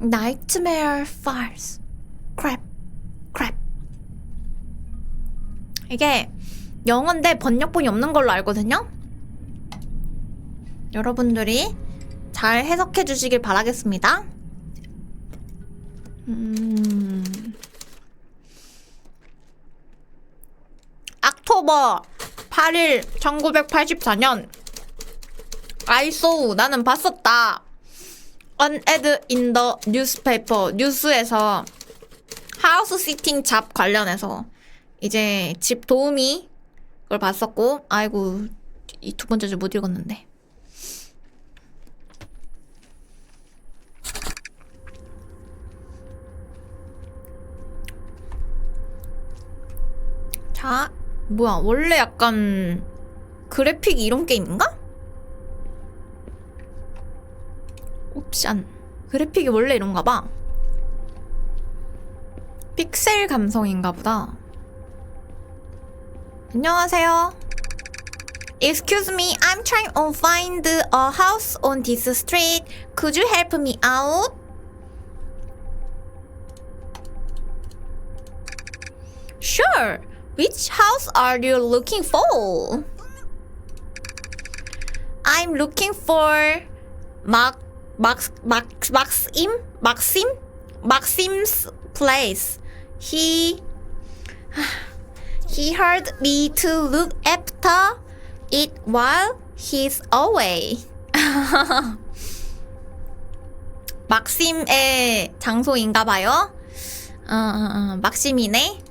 Nightmare Files. Crap. Crap. 이게 영어인데 번역본이 없는 걸로 알거든요? 여러분들이 잘 해석해 주시길 바라겠습니다. 음. 악토버 8일 1984년 I saw 나는 봤었다. In the newspaper 뉴스에서 하우스 시팅 잡 관련해서 이제 집 도우미 그걸 봤었고 아이고 이 두 번째 줄 못 읽었는데 자 뭐야 원래 약간 그래픽 이런 게임인가? 옵션 그래픽이 원래 이런가 봐 픽셀 감성인가 보다 안녕하세요 Excuse me, I'm trying to find a house on this street. Could you help me out? Sure. Which house are you looking for? I'm looking for Mark Max Max Maxim Maxim Maxim's place. He he heard me to look after it while he's away. 막심의 장소인가 봐요. 어, 어, 어, 막심이네.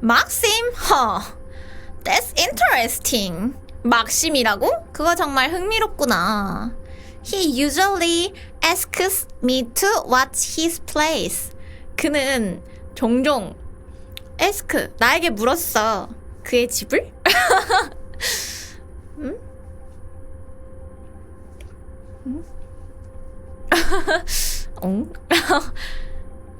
막심? 허. That's interesting. 막심이라고? 그거 정말 흥미롭구나. He usually asks me to watch his place. 그는 종종 ask 나에게 물었어. 그의 집을? 응? 응? 응?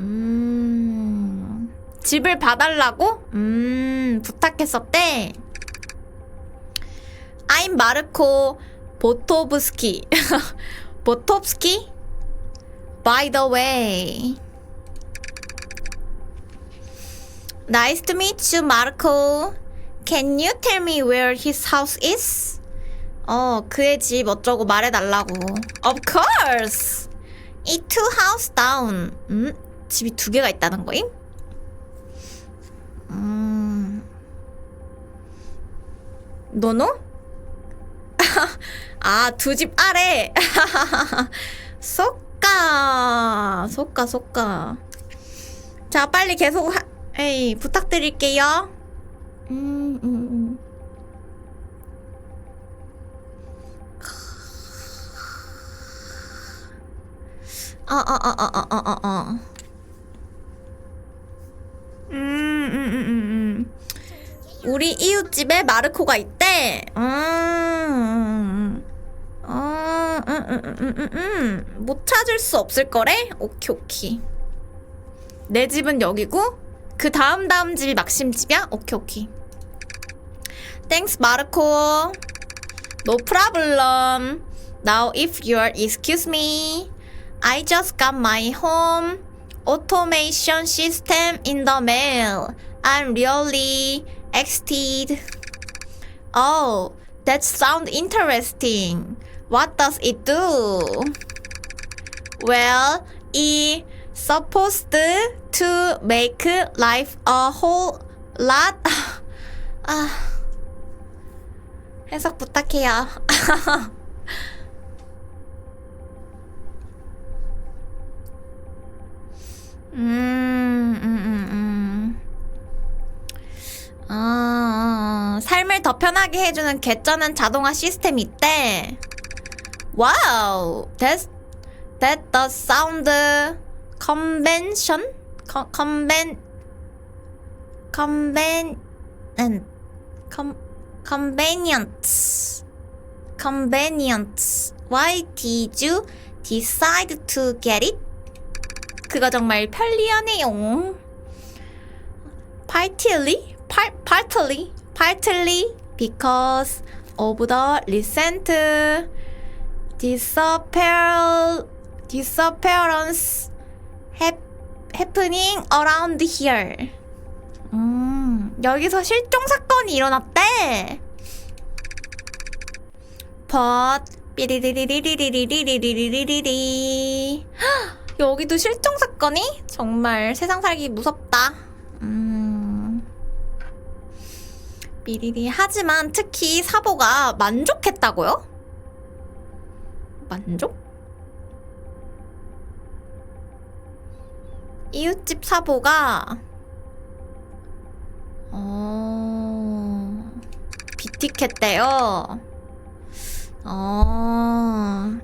음, 집을 봐달라고? 음, 부탁했었대. I'm 마르코 보토브스키. 보톱스키? By the way. Nice to meet you, Marco. Can you tell me where his house is? 어, 그의 집 어쩌고 말해달라고. Of course! 이 two house down. 음, 집이 두 개가 있다는 거임? 음. 노노? 아, 두 집 아래. 속가. 속가, 속가. 자, 빨리 계속 하, 에이, 부탁드릴게요. 음, 음, 음. 어, 어, 어, 어, 어, 어, 어, 어. 음, 음, 음, 음, 음. 우리 이웃집에 마르코가 있대. 음, 음, 음. 어, 음, 음, 음, 음, 음, 음. 못 찾을 수 없을 거래? 오케이, 오케이. 내 집은 여기고, 그 다음 다음 집이 막심 집이야? 오케이, 오케이. Thanks, 마르코. No problem. Now, if you'll excuse me, I just got my home automation system in the mail. I'm really excited. Oh, that sounds interesting. What does it do? Well, it's supposed to make life a whole lot. 아, 해석 부탁해요. 음, 음, 음, 음. 아, 삶을 더 편하게 해주는 개쩌는 자동화 시스템이 있대. 와우, that that does sound convention, con, conven, conven, and com, convenient, convenient. Why did you decide to get it? 그거 정말 편리하네요. Partly, part, partly, partly because of the recent disappear, disappearance hap, happening around here. 음, 여기서 실종 사건이 일어났대. but 삐리리리리리리리리리리리리 헉, 여기도 실종 사건이 정말 세상 살기 무섭다. 음. 삐리리 하지만 특히 사보가 만족했다고요? 만족? 이웃집 사보가 어 비틱했대요. 어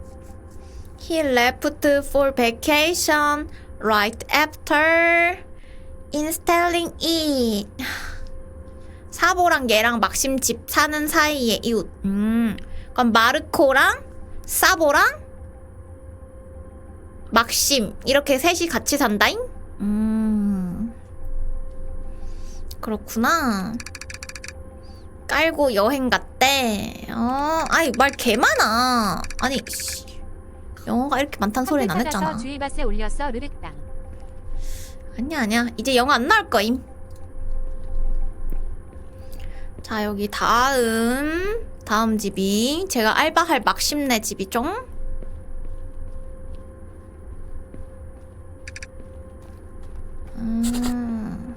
he left for vacation right after installing it. 사보랑 얘랑 막심 집 사는 사이에 이웃. 음. 그럼 마르코랑 사보랑 막심 이렇게 셋이 같이 산다잉? 음. 그렇구나. 깔고 여행 갔대. 어, 아이 말 개 많아. 아니, 씨. 영어가 이렇게 많다는 소리는 안 했잖아. 주의바세 올렸어 르륵땅. 아니야 아니야 이제 영어 안 나올 거임 자 여기 다음 다음 집이 제가 알바할 막심내 집이죠 음.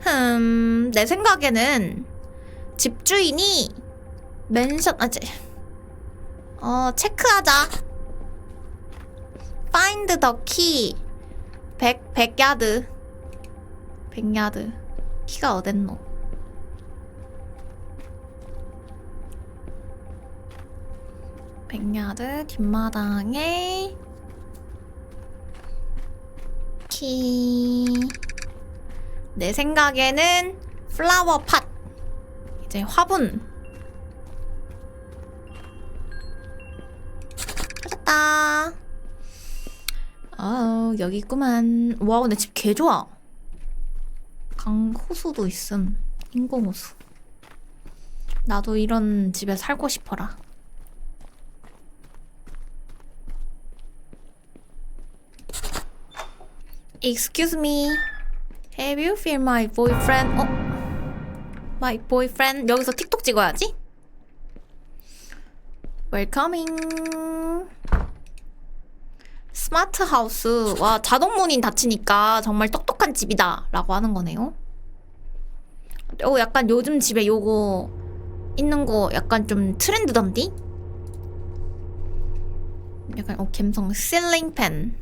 흠, 내 생각에는 집주인이 멘션, 아, 제, 어, 체크하자. Find the key. 100, 100 야드. 100 야드. 키가 어딨노? 백야드 뒷마당에 키. 내 생각에는 플라워 팟. 이제 화분. 찾았다. 아 여기 있구만. 와 근데 집 개 좋아. 강호수도 있음. 인공호수. 나도 이런 집에 살고 싶어라. Excuse me. Have you seen my boyfriend? 어? My boyfriend. 여기서 틱톡 찍어야지. Welcoming. 스마트 하우스. 와, 자동 문이 닫히니까 정말 똑똑한 집이다. 라고 하는 거네요. 어, 약간 요즘 집에 요거 있는 거 약간 좀 트렌드던디? 약간, 어, 감성 실링 팬.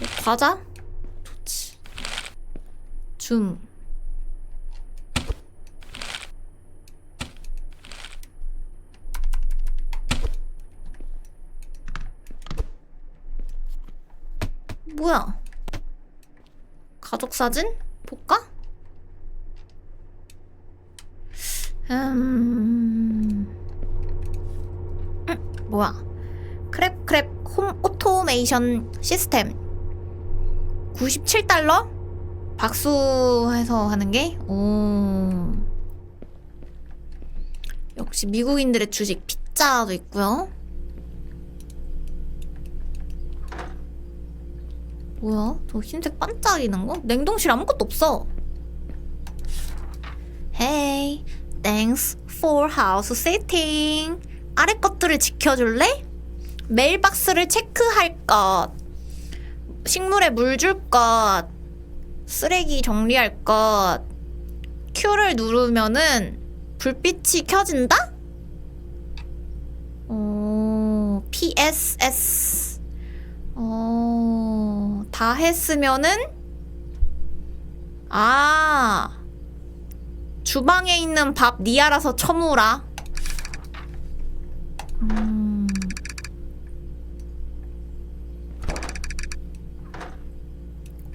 어, 과자? 좋지. 줌. 뭐야? 가족 사진? 볼까? 음... 음, 뭐야? 크랩 크랩 홈 오토메이션 시스템 97달러? 박수해서 하는 게? 오. 역시 미국인들의 주식 피자도 있고요. 뭐야? 저 흰색 반짝이는 거? 냉동실 아무것도 없어. Hey, thanks for house sitting. 아래 것들을 지켜줄래? 메일박스를 체크할 것. 식물에 물 줄 것. 쓰레기 정리할 것. Q를 누르면은 불빛이 켜진다? 어, PSS. 어, 다 했으면은, 아, 주방에 있는 밥 니 알아서 처무라. 음.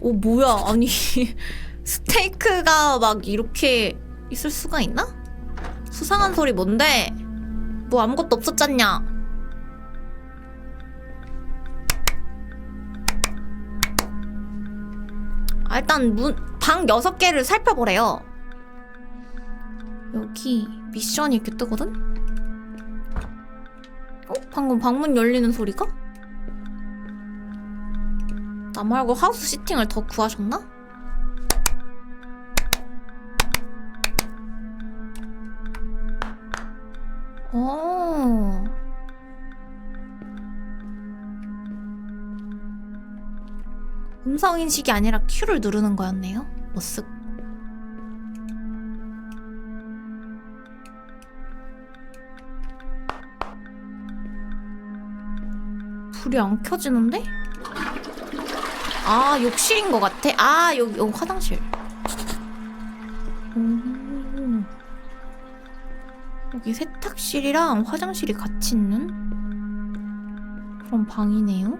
오, 뭐야. 아니, 스테이크가 막 이렇게 있을 수가 있나? 수상한 소리 뭔데? 뭐 아무것도 없었잖냐? 아, 일단 문, 방 6개를 살펴보래요. 여기 미션이 이렇게 뜨거든? 어? 방금 방문 열리는 소리가? 나 말고 하우스 시팅을 더 구하셨나? 어. 음성 인식이 아니라 Q를 누르는 거였네요. 머쓱. 불이 안 켜지는데? 아 욕실인 것 같아. 아 여기, 여기 화장실. 오. 여기 세탁실이랑 화장실이 같이 있는 그런 방이네요.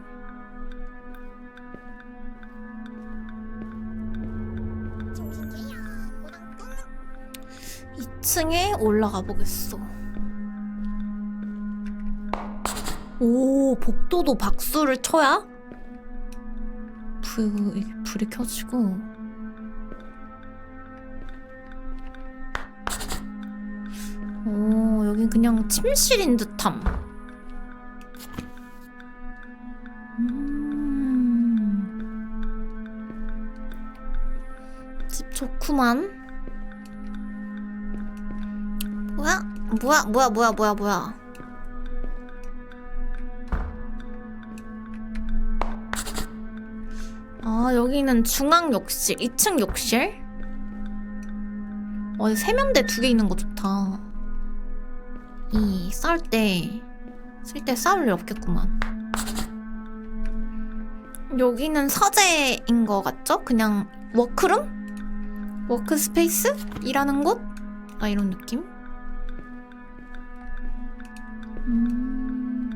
이층에 올라가 보겠어. 오, 복도도 박수를 쳐야 불, 이게 불이 켜지고. 오, 여긴 그냥 침실인 듯함. 음. 집 좋구만. 뭐야? 뭐야? 뭐야? 뭐야? 뭐야? 뭐야? 여기는 중앙 욕실, 2층 욕실? 어, 세면대 두 개 있는 거 좋다. 이, 쌀 때, 쓸 때 싸울 일 없겠구만. 여기는 서재인 거 같죠? 그냥 워크룸? 워크스페이스? 일하는 곳? 아, 이런 느낌? 음...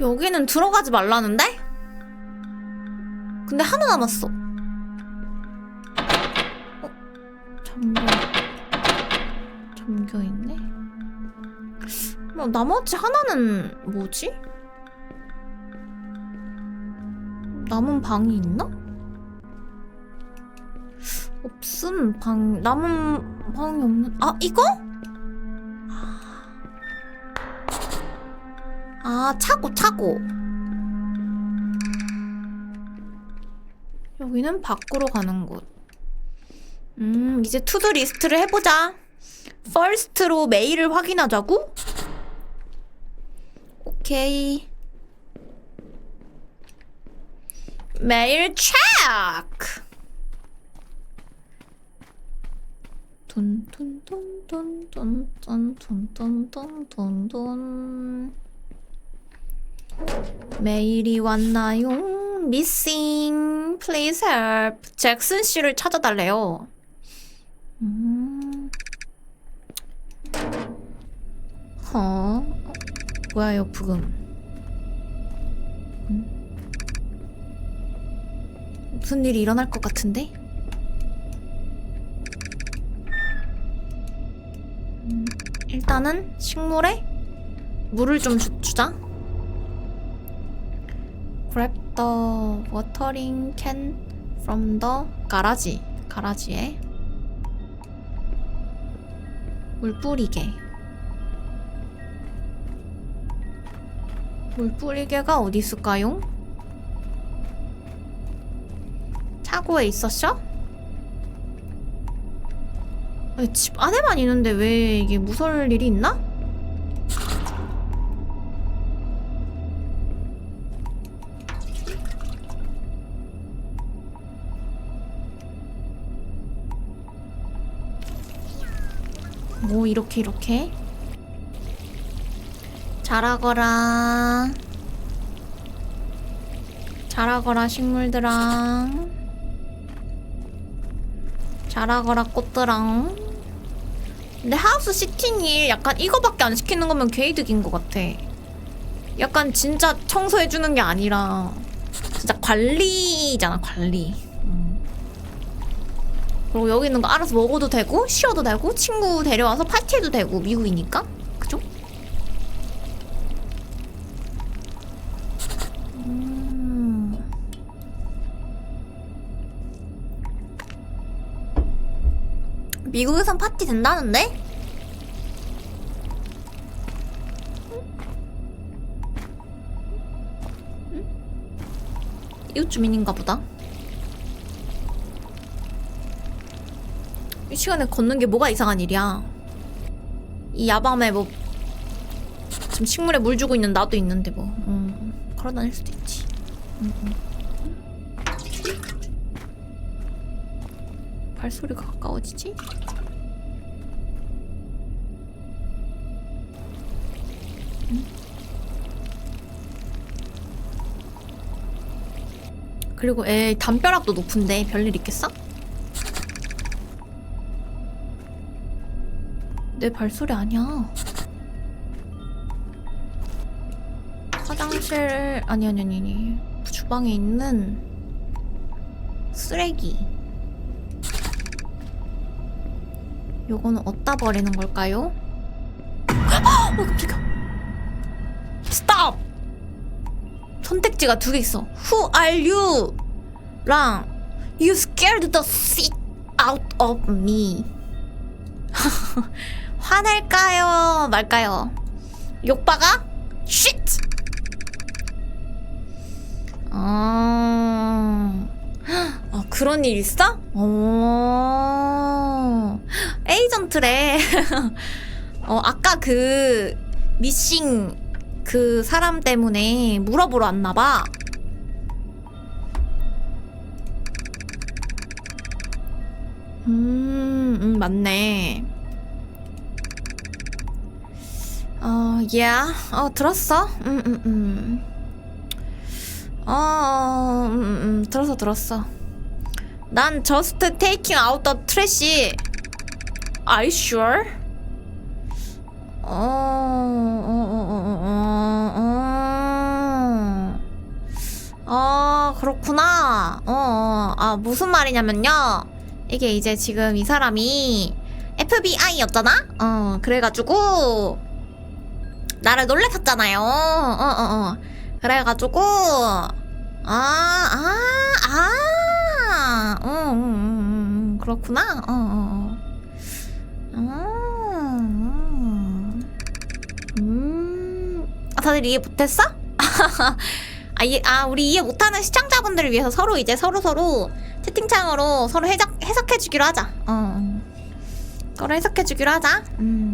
여기는 들어가지 말라는데? 근데 하나 남았어. 어? 잠겨. 잠겨 있네? 뭐, 나머지 하나는 뭐지? 남은 방이 있나? 없음 방 남은 방이 없는 아 이거? 아, 차고, 차고. 여기는 밖으로 가는 곳. 음, 이제 투두 리스트를 해보자. 퍼스트로 메일을 확인하자고? 오케이. 메일 체크! 돈돈돈돈돈돈돈돈돈돈 메일이 왔나요? Missing, please help. 잭슨 씨를 찾아달래요. 음. 어? 어? 뭐야, 요 부금. 음? 무슨 일이 일어날 것 같은데? 음, 일단은 식물에 물을 좀 주, 주자. Grab the watering can from the 가라지. 가라지에 물 뿌리개. 물 뿌리개가 어디 있을까요? 차고에? 아니, 집 안에만 있는데 왜 이게 무서울 일이 있나? 이렇게 이렇게. 자라거라 자라거라 식물들랑. 자라거라 꽃들랑. 근데 하우스 시팅이 약간 이거밖에 안 시키는 거면 개이득인 것 같아. 약간 진짜 청소해주는 게 아니라 진짜 관리잖아 관리. 음. 그리고 여기 있는 거 알아서 먹어도 되고 쉬어도 되고 친구 데려와서 해도 되고 미국이니까 그죠? 음. 미국에선 파티 된다는데? 음? 이웃 주민인가 보다. 이 시간에 걷는 게 뭐가 이상한 일이야. 이 야밤에 뭐 지금 식물에 물 주고 있는 나도 있는데 뭐 음, 걸어 다닐 수도 있지. 음, 음. 발소리가 가까워지지? 그리고 애 담벼락도 높은데 별일 있겠어? 내 발소리 아니야. 화장실 아니 아니 아니 아니 주방에 있는 쓰레기. 요거는 어디다 버리는 걸까요? 어 깜짝이야. 스톱! 선택지가 두 개 있어. Who are you? 랑 You scared the shit out of me. 화낼까요? 말까요? 욕박아? Shit! 아, 아 그런 일 있어? 어, 에이전트래. 어, 아까 그 미싱 그 사람 때문에 물어보러 왔나봐. 음, 음, 맞네. 어, yeah. 어, 들었어? 음, 음, 음. 어, 음, 음, 음, 들었어, 들었어. 난 just taking out the trash. Are you sure? 어, 어, 어, 어, 어, 어. 어, 그렇구나. 어, 어, 아, 무슨 말이냐면요. 이게 이제 지금 이 사람이 FBI였잖아? 어, 그래가지고, 나를 놀래켰잖아요. 어, 어, 어. 그래가지고, 아, 아, 아, 음, 음, 음, 음, 그렇구나. 어, 어, 어. 음, 음. 아, 다들 이해 못했어? 아, 이, 아, 우리 이해 못하는 시청자분들을 위해서 서로 이제 서로 서로 채팅창으로 서로 해석, 해석해주기로 하자. 어, 어. 서로 해석해주기로 하자. 음.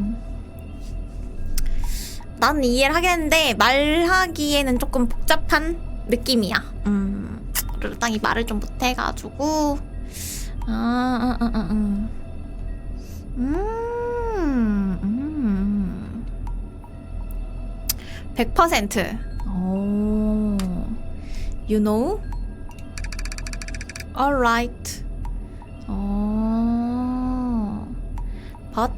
나는 이해를 하겠는데 말하기에는 조금 복잡한 느낌이야. 음, 그리고 땅이 말을 좀 못해가지고 아, 아, 아, 아, 음. 음, 음. 100%. 오, you know? Alright. 어, but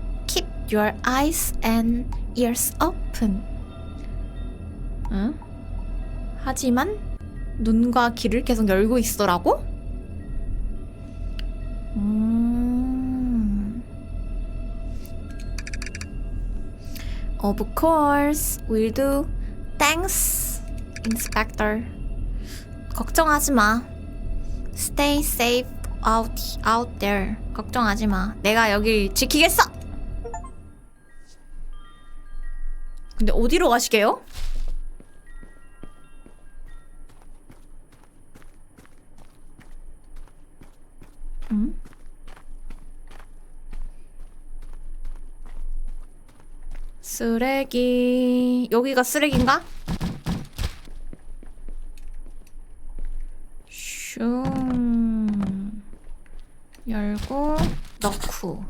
your eyes and ears open. 응? 하지만 눈과 귀를 계속 열고 있어라고? 음. Of course, will do. Thanks, Inspector. 걱정하지 마. Stay safe out out there. 걱정하지 마. 내가 여길 지키겠어. 근데 어디로 가시게요? 응? 쓰레기 여기가 쓰레기인가? 슝 열고 넣고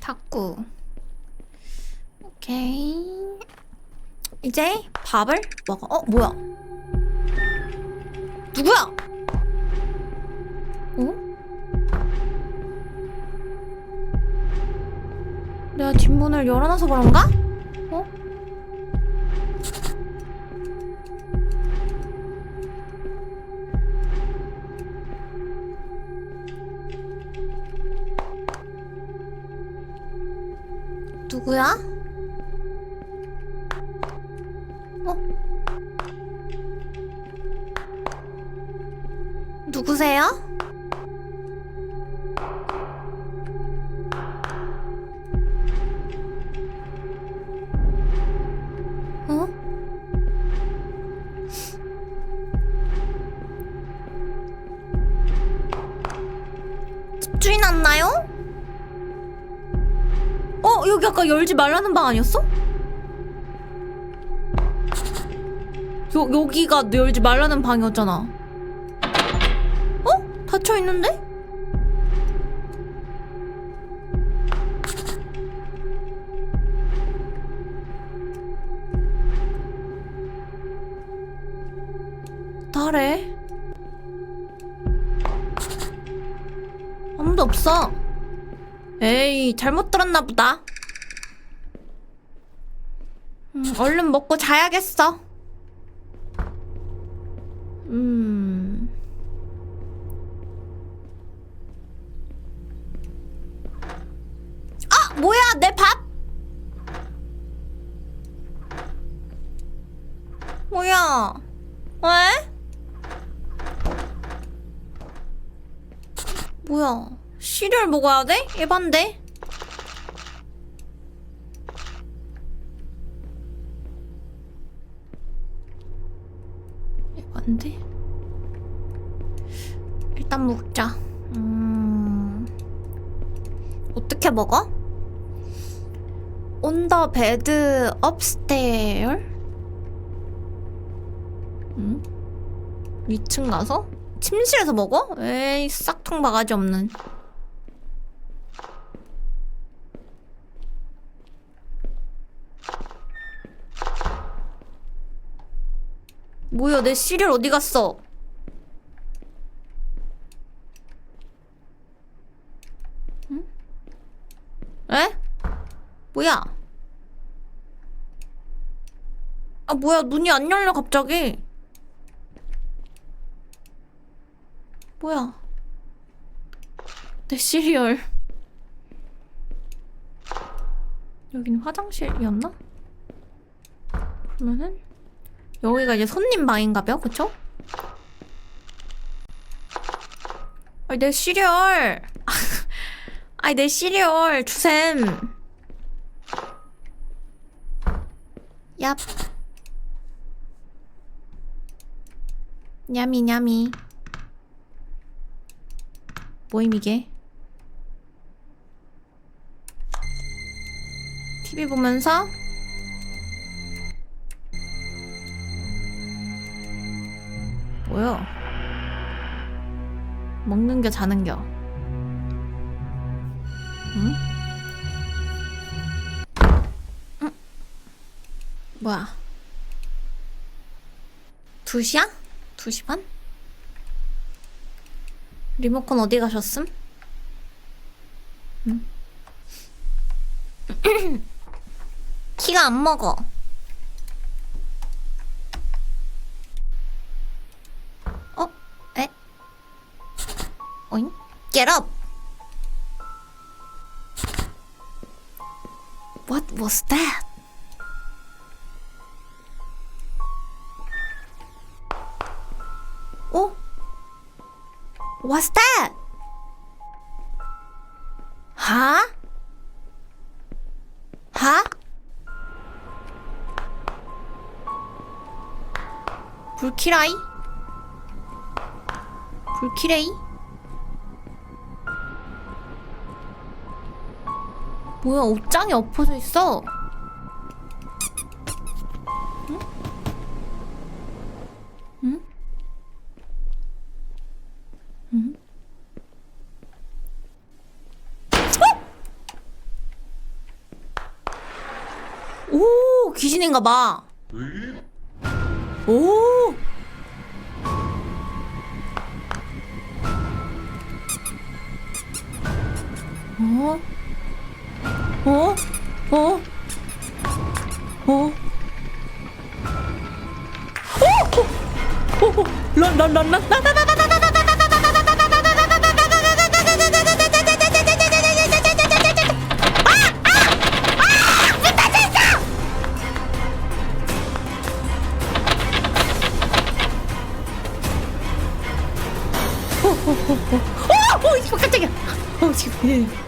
닫고 오케이 이제 밥을 먹어 어 뭐야 누구야 어? 내가 뒷문을 열어놔서 그런가? 어? 누구야? 누구세요? 어? 집주인 안 나요? 어, 여기 아까 열지 말라는 방 아니었어? 여, 여기가 열지 말라는 방이었잖아. 어? 닫혀 있는데? 나래. 아무도 없어. 에이, 잘못 들었나 보다. 음, 얼른 먹고 자야겠어. 음. 아, 뭐야, 내 밥? 뭐야? 왜? 뭐야? 시리얼 먹어야 돼? 예반데? 예반데? 일단 먹자. 음... 어떻게 먹어? On the bed upstairs? 응? 2층 가서? 침실에서 먹어? 에이 싹통 바가지 없는 뭐야 내 시리얼 어디 갔어? 응? 에? 뭐야? 아 뭐야 문이 안 열려 갑자기 뭐야? 내 시리얼. 여기는 화장실이었나? 그러면은 여기가 이제 손님 방인가봐요, 그쵸? 아니 내 시리얼. 아니 내 시리얼 주셈. 얍. 냐미 냐미. 뭐임 이게? TV 보면서 뭐야? 먹는 겨 자는 겨 응? 응? 뭐야? 2시야? 2시 반? 리모컨 어디 가셨음? 응? 키가 안 먹어. 어? 에? 어잉? Get up! What was that? What's that? 하? 하? 불키라이? 불키레이? 뭐야 옷장이 엎어져 있어 오 귀신인가 봐. 오. 어? 어? 어? 어? 어, 깜짝이야. 어, 지금. 예.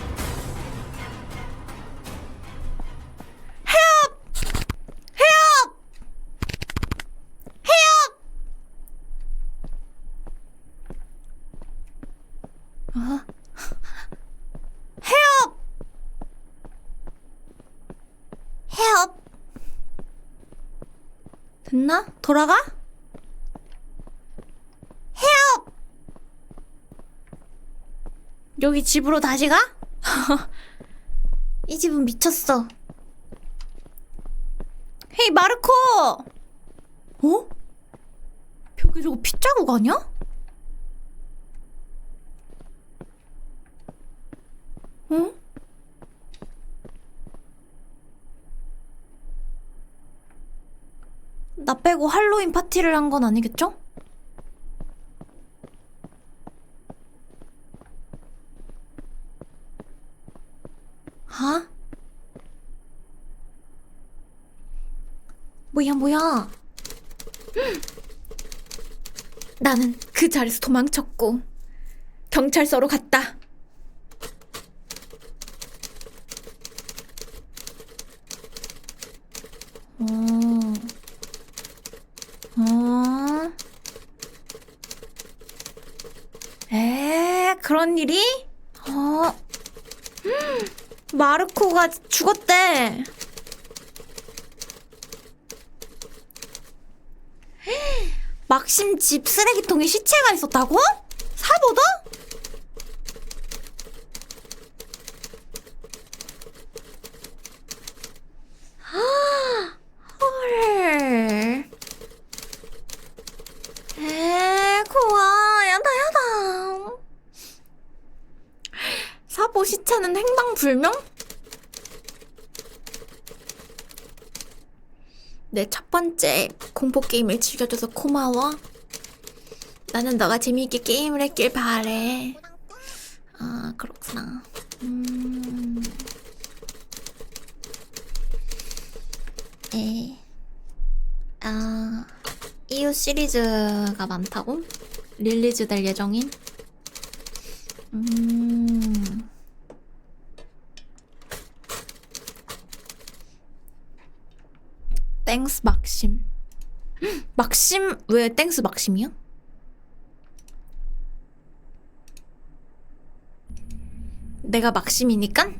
돌아가? 헤업! 여기 집으로 다시 가? 이 집은 미쳤어. 헤이, 마르코! 어? 벽에 저거 핏자국 아니야? 응? 나 빼고 할로윈 파티를 한 건 아니겠죠? 하? 뭐야 뭐야 음. 나는 그 자리에서 도망쳤고 경찰서로 갔다 어... 어? 에, 그런 일이? 어? 음, 마르코가 죽었대. 막심 집 쓰레기통에 시체가 있었다고? 사보다? 헐. 에, 고와. 야다, 야다. 사보 시체는 행방불명? 내 첫 번째 공포 게임을 즐겨줘서 고마워. 나는 너가 재미있게 게임을 했길 바래. 아, 그렇구나. 음. 에. 아, 이후 시리즈가 많다고? 릴리즈 될 예정인? 음. 땡스 막심. 헉, 막심 왜 땡스 막심이야? 내가 막심이니까?